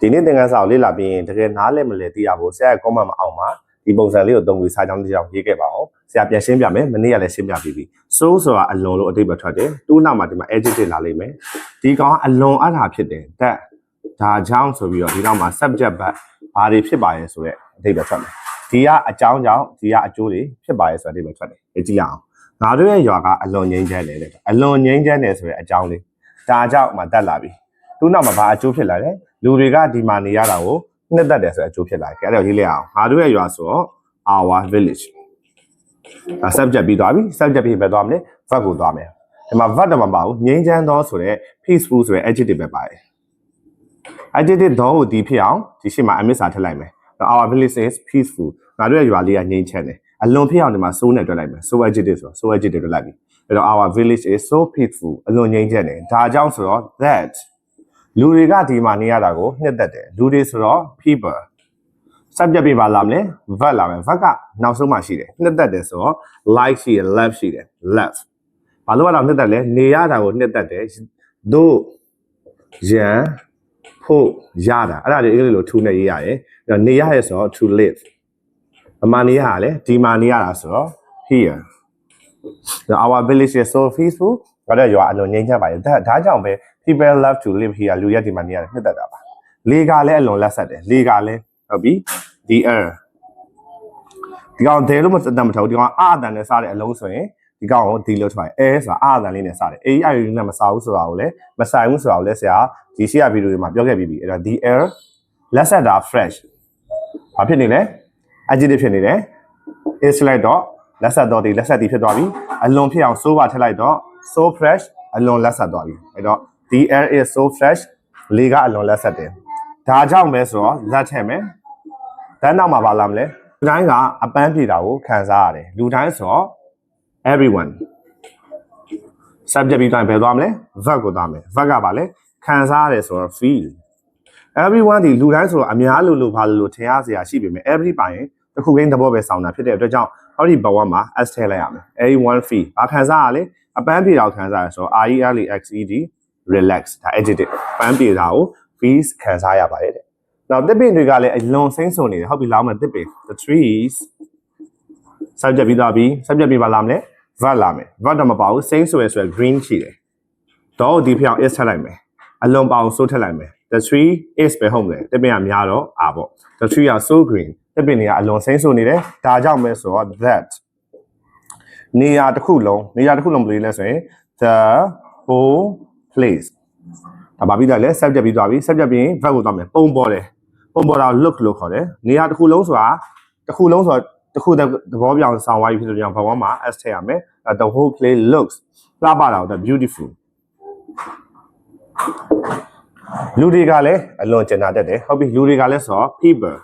ဒီနေ့သင်ခန်းစာကိုလေ့လာပြီးရင်တကယ်နားလည်မလဲသိရဖို့ဆရာရဲ့ comment မအောင်ပါဒီပုံစံလေးကိုသုံးပြီးစာကြောင်းတစ်ကြောင်းရေးခဲ့ပါအောင်ဆရာပြန်ရှင်းပြမယ်မနေ့ကလည်းရှင်းပြပြီးပြီ so ဆိုတာအလွန်လို့အတိတ်ပဲထွက်တယ်တူးနောက်မှာဒီမှာ adjective လာလိမ့်မယ်ဒီကောင်ကအလွန်အထာဖြစ်တယ် that ဒါကြောင့်ဆိုပြီးတော့ဒီနောက်မှာ subject ဘတ်ဘာတွေဖြစ်ပါရဲ့ဆိုရက်အတိတ်ပဲထွက်မယ်ဒီကအကြောင်းကြောင့်ဒီကအကျိုးတွေဖြစ်ပါရဲ့ဆိုတဲ့အတိတ်ပဲထွက်တယ်ကြည့်ရအောင်ငါတို့ရဲ့ရွာကအလွန်ငိမ့်ချမ်းတယ်တဲ့အလွန်ငိမ့်ချမ်းတယ်ဆိုတဲ့အကြောင်းလေးဒါကြောင့်မှတက်လာပြီ သူ့နောက်မှာဘာအကျိုးဖြစ်လာလဲလူတွေကဒီမှာနေရတာကိုနှစ်သက်တယ်ဆိုတဲ့အကျိုးဖြစ်လာတယ်အဲ့တော့ရေးလိုက်အောင်ငါတို့ရဲ့ရွာဆိုတော့ our village ဒါ subject ပြီးသွားပြီ subject ပြီးပဲသွားမလဲ verb ကိုသွားမယ်ဒီမှာ verb တော့မပါဘူးငြိမ်းချမ်းသောဆိုတဲ့ peaceful ဆိုတဲ့ adjective ပဲပါတယ် adjective တော့ကိုဒီဖြစ်အောင်ဒီရှေ့မှာအမစ်စာထည့်လိုက်မယ် our village is peaceful ငါတို့ရဲ့ရွာလေးကငြိမ်းချမ်းတယ်အလွန်ဖြစ်အောင်ဒီမှာ so နဲ့တွက်လိုက်မယ် so adjective ဆိုတော့ so adjective တွက်လိုက်ပြီအဲ့တော့ our village is so peaceful အလွန်ငြိမ်းချမ်းတယ်ဒါကြောင့်ဆိုတော့ that လူတွေကဒီမှာနေရတာကိုနှစ်သက်တယ်လူတွေဆိုတော့ people subject ပြပါလာမလဲ verb လာမယ် verb ကနောက်ဆုံးမှရှိတယ်နှစ်သက်တယ်ဆိုတော့ like ရှိတယ် love ရှိတယ် love ဘာလို့ကတော့နှစ်သက်လဲနေရတာကိုနှစ်သက်တယ်တို့ရန်ဖို့ရတာအဲ့ဒါတွေအင်္ဂလိပ်လို to နဲ့ရေးရတယ်အဲ့တော့နေရရဲဆိုတော့ to live အမှန်နေရတာလေဒီမှာနေရတာဆိုတော့ here the our village is so peaceful ဘာလဲရွာအလွန်ငြိမ်းချမ်းပါတယ်ဒါဒါကြောင့်ပဲ people love to live here လူရက်ဒီမှာနေရတယ်နှစ်သက်တာပါလေကလည်းအလွန်လက်ဆက်တယ်လေကလည်းဟုတ်ပြီ the air ဒီကောင်ဒဲလို့မတတ်မထောက်ဒီကောင်အာအတန်နဲ့စားတဲ့အလုံးဆိုရင်ဒီကောင်ကိုဒီလို့ထွက်ပါတယ်အဲဆိုတာအာအတန်လေးနဲ့စားတယ်အေးအယူနဲ့မစားဘူးဆိုတာကိုလည်းမဆိုင်ဘူးဆိုတာကိုလည်းဆရာဒီရှေ့ကဗီဒီယိုတွေမှာပြောခဲ့ပြီးပြီအဲ့တော့ the air လက်ဆက်တာ fresh ဘာဖြစ်နေလဲ adjective ဖြစ်နေတယ် is လိုက်တော့လက်ဆက်တော့ဒီလက်ဆက်ဒီဖြစ်သွားပြီအလွန်ဖြစ်အောင် so ပါထည့်လိုက်တော့ so fresh အလွန်လက်ဆက်သွားပြီအဲ့တော့ the air is so fresh လေကအလွန်လက်ဆက်တယ်ဒါကြောင့်ပဲဆိုတော့လက်ထည့်မယ်တန်းနောက်မှာပါလာမလဲလူတိုင်းကအပန်းပြေတာကိုခံစားရတယ်လူတိုင်းဆိုတော့ everyone subject ပြီးတိုင်းဘယ်သွားမလဲ verb ကိုသွားမယ် verb ကပါလဲခံစားရတယ်ဆိုတော့ feel everyone ဒီလူတိုင်းဆိုတော့အများလို့လို့ဘာလို့လို့ထင်ရစရာရှိပေမဲ့ every ပါရင်တစ်ခုကိန်းသဘောပဲစောင်းတာဖြစ်တဲ့အတွက်ကြောင့်ဟောဒီဘဝမှာ s ထည့်လိုက်ရမယ် everyone feel ဘာခံစားရလဲအပန်းပြေတာကိုခံစားရဆိုတော့ r e l e x e d relax ဒါ adjective ပန်းပြေတာကို feels ခံစားရပါတယ်တဲ့နောက်တစ်ပင်တွေကလည်းအလွန်စိမ့်ဆုံနေတယ်ဟုတ်ပြီလောက်မယ်တစ်ပင် the trees subject ပြီးသွားပြီ subject ပြီးပါလာမလဲ verb လာမယ် verb တော့မပါဘူး same ဆိုရယ်ဆိုရယ် green ရှိတယ်တော့ဒီဖြစ်အောင် is ထည့်လိုက်မယ်အလွန်ပါအောင် so ထည့်လိုက်မယ် the tree is ပဲဟုတ်မယ်တစ်ပင်ကများတော့အာပေါ့ the tree က so green တစ်ပင်တွေကအလွန်စိမ့်ဆိုနေတယ်ဒါကြောင့်ပဲဆိုတော့ that နေရာတစ်ခုလုံးနေရာတစ်ခုလုံးဘယ်လိုလဲဆိုရင် the whole place ဒါပါပြီးတော့လဲ subject ပြီးသွားပြီ subject ပြီးရင် verb ကိုသွားမယ်ပုံပေါ်တယ်ပုံပေါ်တာကို look လို့ခေါ်တယ်နေရာတစ်ခုလုံးဆိုတာတစ်ခုလုံးဆိုတာတစ်ခုသဘောပြောင်ဆောင်သွားပြီဖြစ်လို့ကြောင့်ဘဝမှာ s ထည့်ရမယ် the whole place looks လှပတာတော့ beautiful လူတွေကလည်းအလွန်ကျင်နာတတ်တယ်ဟုတ်ပြီလူတွေကလည်းဆိုတော့ people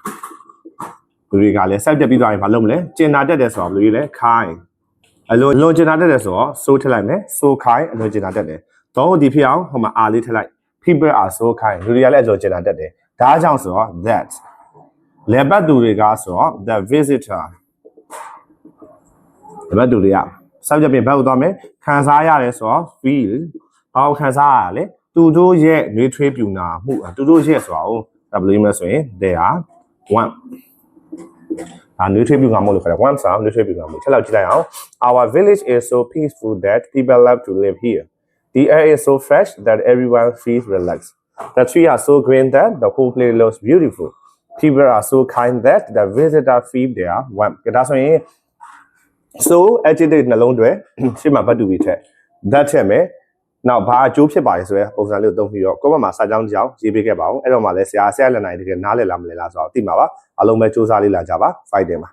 လူတွေကလည်း subject ပြီးသွားရင်မလုပ်မလဲကျင်နာတတ်တယ်ဆိုတော့ဘယ်လိုလဲ kind အလွန်အလွန်ကျင်နာတတ်တယ်ဆိုတော့ so ထည့်လိုက်မယ် so kind အလွန်ကျင်နာတတ်တယ် တော့ဒီဖြစ်အောင်ဟိုမှာ r လေးထည့်လိုက် people are so kind လူတွေကလည်းအလွန်ကျင်နာတတ်တယ်ဒါကြောင့်ဆိုတော့ that လေပတ်သူတွေကဆိုတော့ the visitor လေပတ်သူတွေက subject ပြင်ဘက်ကိုသွားမယ်ခံစားရတယ်ဆိုတော့ feel ဘာကိုခံစားရလဲသူတို့ရဲ့နှွေးထွေးပြူနာမှုသူတို့ရဲ့ဆိုတာကိုဒါဘယ်လိုမှဆိုရင် they are one ဒါနှွေးထွေးပြူနာမှုလို့ခေါ်တယ် one ဆိုတာနှွေးထွေးပြူနာမှုချက်လောက်ကြည့်လိုက်အောင် our village is so peaceful that people love to live here the air is so fresh that everyone feels relaxed the trees are so green that the whole place looks beautiful people are so kind that the visitor feel they are warm ဒါဆိုရင် so adjective နှလုံးတွဲရှေ့မှာဘတ်တူပြီးထက် that ထက်မယ်နောက်ဘာအကျိုးဖြစ်ပါလဲဆိုရဲပုံစံလေးကိုသုံးပြီးတော့ကိုယ့်ဘက်မှာစာကြောင်းကြောင်းရေးပေးခဲ့ပါအောင်အဲ့တော့မှလည်းဆရာဆရာလက်နိုင်တကယ်နားလည်လားမလဲလားဆိုတော့သိမှာပါအားလုံးပဲစူးစမ်းလေးလာကြပါ fight တယ်မှာ